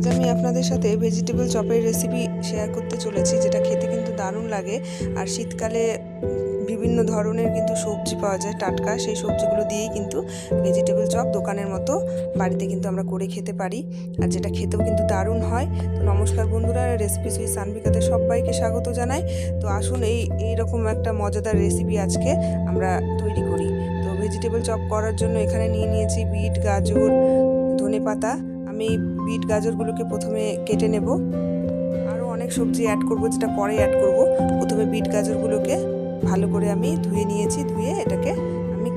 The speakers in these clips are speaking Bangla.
আজ আমি আপনাদের সাথে ভেজিটেবল চপের রেসিপি শেয়ার করতে চলেছি, যেটা খেতে কিন্তু দারুণ লাগে। আর শীতকালে বিভিন্ন ধরনের কিন্তু সবজি পাওয়া যায়, টাটকা, সেই সবজিগুলো দিয়েই কিন্তু ভেজিটেবল চপ দোকানের মতো বাড়িতে কিন্তু আমরা করে খেতে পারি। আর যেটা খেতেও কিন্তু দারুণ হয়। তো নমস্কার বন্ধুরা রেসিপি সুই সানভিকাতে সবাইকে স্বাগত জানাই। তো আসুন এই, এইরকম একটা মজাদার রেসিপি আজকে আমরা তৈরি করি। তো ভেজিটেবল চপ করার জন্য এখানে নিয়ে নিয়েছি বিট, গাজর ধনে পাতা আমি বিট গাজরগুলোকে প্রথমে কেটে নেব। আরও অনেক সবজি অ্যাড করব, যেটা পরে অ্যাড করব। প্রথমে বিট গাজরগুলোকে ভালো করে আমি ধুয়ে নিয়েছি, ধুয়ে এটাকে আমি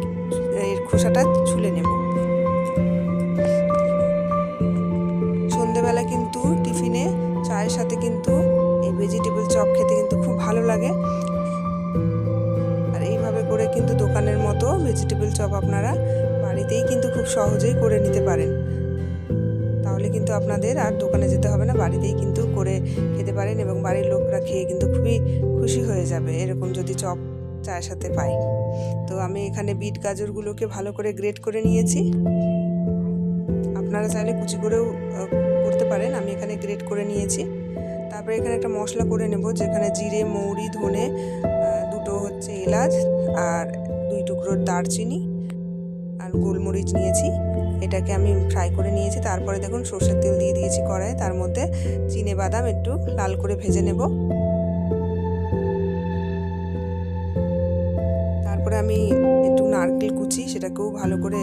এর খোসাটা ছুলে নেব। সন্ধেবেলা কিন্তু টিফিনে চায়ের সাথে কিন্তু এই ভেজিটেবল চপ খেতে কিন্তু খুব ভালো লাগে। আর এইভাবে করে কিন্তু দোকানের মতো ভেজিটেবল চপ আপনারা বাড়িতেই কিন্তু খুব সহজেই করে নিতে পারেন। তাহলে কিন্তু আপনাদের আর দোকানে যেতে হবে না, বাড়িতেই কিন্তু করে খেতে পারেন এবং বাড়ির লোকরা খেয়ে কিন্তু খুবই খুশি হয়ে যাবে, এরকম যদি চপ চায়ের সাথে পাই। তো আমি এখানে বিট গাজরগুলোকে ভালো করে গ্রেট করে নিয়েছি। আপনারা চাইলে কুচি করেও করতে পারেন, আমি এখানে গ্রেট করে নিয়েছি। তারপরে এখানে একটা মশলা করে নেব, যেখানে জিরে, মৌরি, ধনে দুটো হচ্ছে এলাচ আর দুই টুকরো দারচিনি আর গোলমরিচ নিয়েছি। এটাকে আমি ফ্রাই করে নিয়েছি। তারপরে দেখুন সর্ষের তেল দিয়ে দিয়েছি কড়াই তার মধ্যে চিনে বাদাম একটু লাল করে ভেজে নেব। তারপরে আমি একটু নারকেল কুচি, সেটাকেও ভালো করে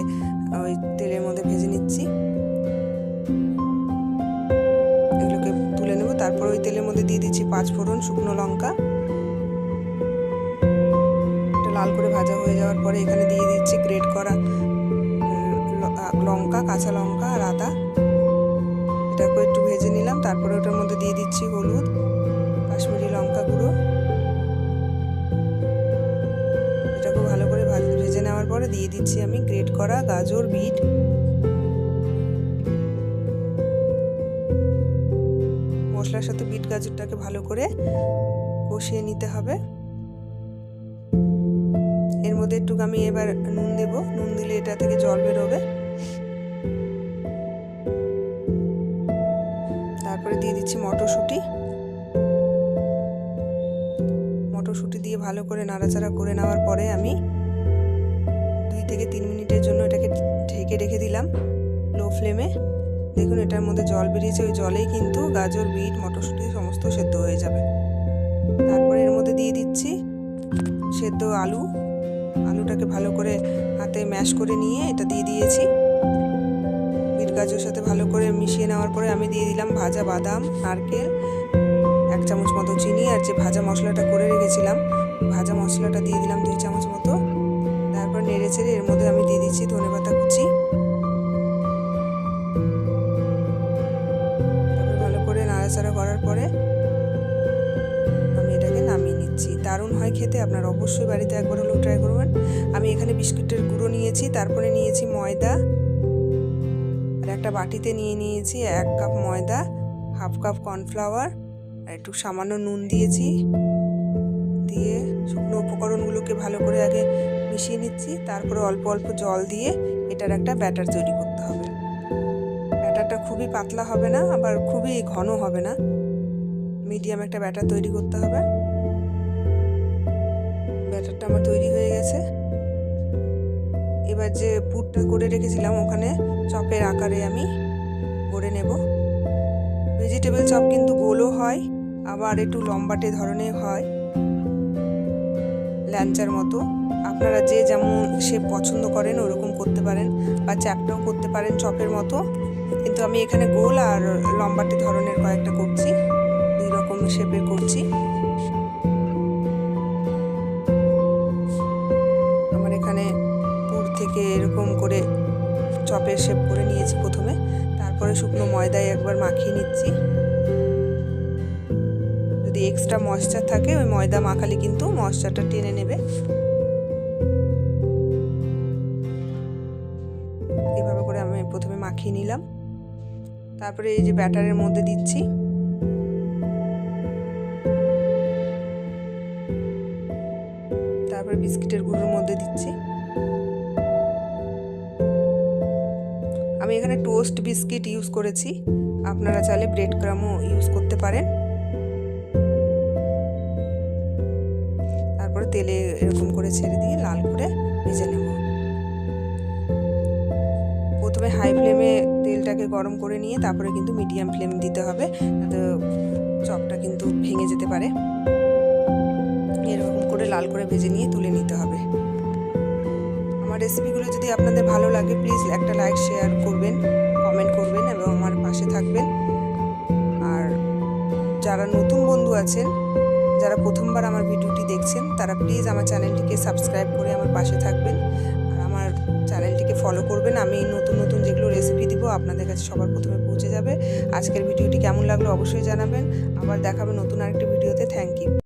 ওই তেলের মধ্যে ভেজে নিচ্ছি। এগুলোকে তুলে নেব। তারপর ওই তেলের মধ্যে দিয়ে দিচ্ছি পাঁচ ফোড়ন শুকনো লঙ্কা। লাল করে ভাজা হয়ে যাওয়ার পরে এখানে দিয়ে দিচ্ছি গ্রেট করা লঙ্কা, কাঁচা লঙ্কা আর আদা। এটাকে একটু ভেজে নিলাম, তারপরে ওটার মধ্যে দিয়ে দিচ্ছি হলুদ, কাশ্মীরি লঙ্কা গুঁড়ো। এটাকে ভালো করে ভাজ- ভেজে নেওয়ার পরে দিয়ে দিচ্ছি আমি গ্রেট করা গাজর, বিট। মশলার সাথে বিট গাজরটাকে ভালো করে কষিয়ে নিতে হবে। এর মধ্যে একটু আমি এবার নুন দেব। নুন দিলে এটা থেকে জল বেরোবে। দিচ্ছি মটরশুঁটি। মটরশুঁটি দিয়ে ভালো করে নাড়াচাড়া করে নেওয়ার পরে আমি দুই থেকে তিন মিনিটের জন্য এটাকে ঢেকে রেখে দিলাম লো ফ্লেমে। দেখুন, এটার মধ্যে জল বেরিয়েছে। ওই জলেই কিন্তু গাজর, বিট, মটরশুঁটি সমস্ত সেদ্ধ হয়ে যাবে। তারপরে এর মধ্যে দিয়ে দিচ্ছি সেদ্ধ আলু। আলুটাকে ভালো করে হাতে ম্যাশ করে নিয়ে এটা দিয়ে দিয়েছি। বিট গাজরের সাথে ভালো করে মিশিয়ে নেওয়ার পরে আমি দিয়ে দিলাম ভাজা বাদাম, নারকেল, এক চামচ মতো চিনি আর যে ভাজা মশলাটা করে রেখেছিলাম, ভাজা মশলাটা দিয়ে দিলাম দুই চামচ মতো। তারপর নেড়ে চেড়ে এর মধ্যে আমি দিয়ে দিচ্ছি ধনেপাতা কুচি। তারপর ভালো করে নাড়াচাড়া করার পরে আমি এটাকে নামিয়ে নিচ্ছি। দারুণ হয় খেতে, আপনার অবশ্যই বাড়িতে একবার হলেও ট্রাই করবেন। আমি এখানে বিস্কুটের গুঁড়ো নিয়েছি, তারপরে নিয়েছি ময়দা একটা বাটিতে নিয়ে নিয়েছি, এক কাপ ময়দা, হাফ কাপ কর্নফ্লাওয়ার, আর একটু সামান্য নুন দিয়েছি। দিয়ে শুকনো উপকরণগুলোকে ভালো করে আগে মিশিয়ে নিচ্ছি, তারপরে অল্প অল্প জল দিয়ে এটার একটা ব্যাটার তৈরি করতে হবে। ব্যাটারটা খুবই পাতলা হবে না, আবার খুবই ঘন হবে না। মিডিয়াম একটা ব্যাটার তৈরি করতে হবে। ব্যাটারটা আমার তৈরি হয়ে গেছে। এবার যে পুরটা করে রেখেছিলাম ওখানে, চপের আকারে আমি গড়ে নেব। ভেজিটেবল চপ কিন্তু গোলও হয়, আবার একটু লম্বাটে ধরনের হয়। ল্যাঞ্চার মতো। আপনারা যে যেমন শেপ পছন্দ করেন, ওরকম করতে পারেন বা চ্যাপটাও করতে পারেন চপের মতো। কিন্তু আমি এখানে গোল আর লম্বাটে ধরনের কয়েকটা করছি, দুই রকম শেপের করছি। থেকে এরকম করে চপের শেপ করে নিয়েছি প্রথমে। তারপরে শুকনো ময়দায় একবার মাখিয়ে নিচ্ছি। যদি এক্সট্রা ময়েশ্চার থাকে, ওই ময়দা মাখালে কিন্তু ময়েশ্চারটা টেনে নেবে। এভাবে করে আমি প্রথমে মাখিয়ে নিলাম। তারপরে এই যে ব্যাটারের মধ্যে দিচ্ছি। তারপরে বিস্কিটের গুঁড়োর মধ্যে দিচ্ছি। আমি এখানে টোস্ট বিস্কিট ইউজ করেছি। আপনারা চাইলে ব্রেড ক্রামও ইউজ করতে পারেন। তারপরে তেলে এরকম করে ছেড়ে দিয়ে লাল করে ভেজে নেব। প্রথমে হাই ফ্লেমে তেলটাকে গরম করে নিয়ে তারপরে কিন্তু মিডিয়াম ফ্লেম দিতে হবে। যাতে চপটা কিন্তু ভেঙে যেতে পারে। এরকম করে লাল করে ভেজে নিয়ে তুলে নিতে হবে। রেসিপিগুলো যদি আপনাদের ভালো লাগে প্লিজ একটা লাইক শেয়ার করবেন কমেন্ট করবেন এবং আমার পাশে থাকবেন। আর যারা নতুন বন্ধু আছেন, যারা প্রথমবার আমার ভিডিওটি দেখছেন, তারা প্লিজ আমার চ্যানেলটিকে সাবস্ক্রাইব করে আমার পাশে থাকবেন। আর আমার চ্যানেলটিকে ফলো করবেন। আমি নতুন নতুন যেগুলো রেসিপি দিব, আপনাদের কাছে সবার প্রথমে পৌঁছে যাবে। আজকের ভিডিওটি কেমন লাগল অবশ্যই জানাবেন। আবার দেখাবে নতুন আরেকটি ভিডিওতে। Thank you